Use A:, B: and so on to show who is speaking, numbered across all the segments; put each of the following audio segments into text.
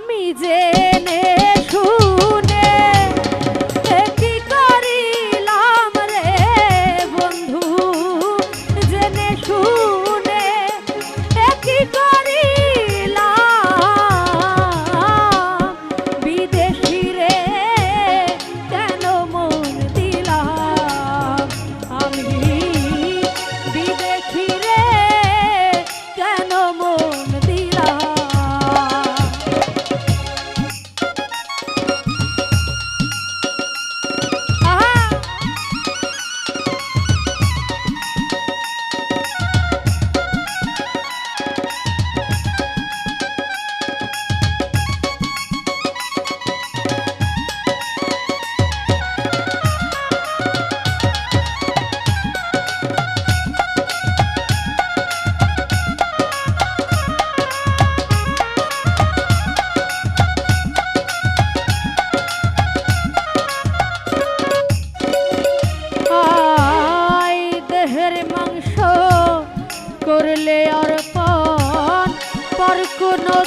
A: আমি জেনে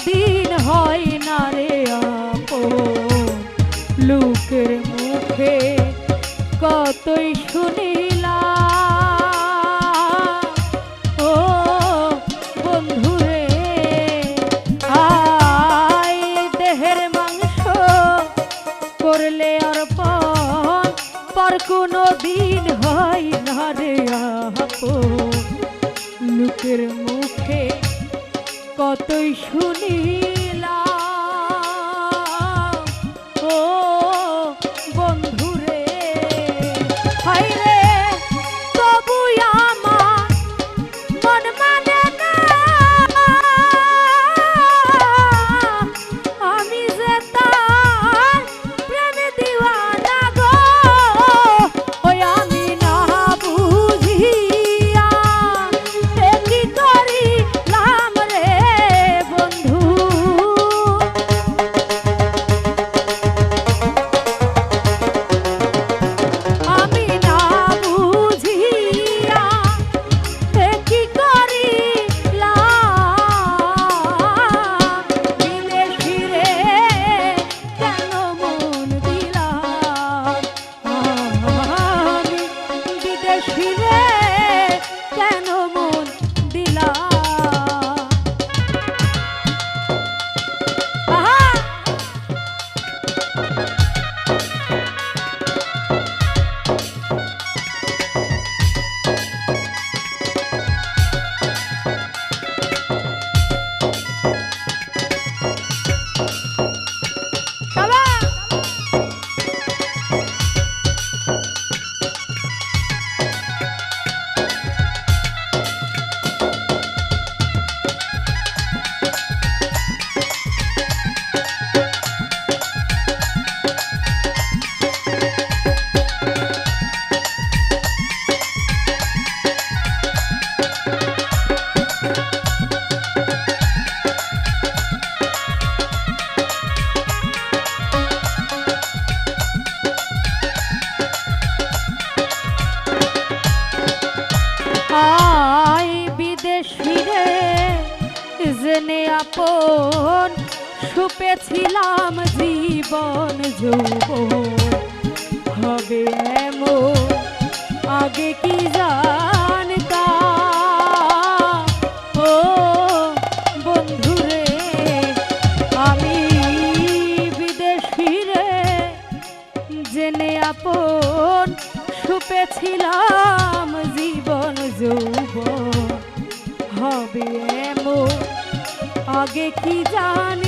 A: দিন হয় না রে লোকের মুখে কতই শুনিলাম। ও বন্ধুরে, আয় দেহের মাংস করলে অর্পণ পর কোনো দিন হয় না রে লোকের মুখে কতই শুনিলাম জেনে আপন, সুপেছিলাম জীবন যৌবন। হবে এমন, আগে কি জানতাম ও বন্ধুরে, আমি বিদেশি রে, জেনে আপন, সুপেছিলাম জীবন যৌবন। হবে আগে কি জানতাম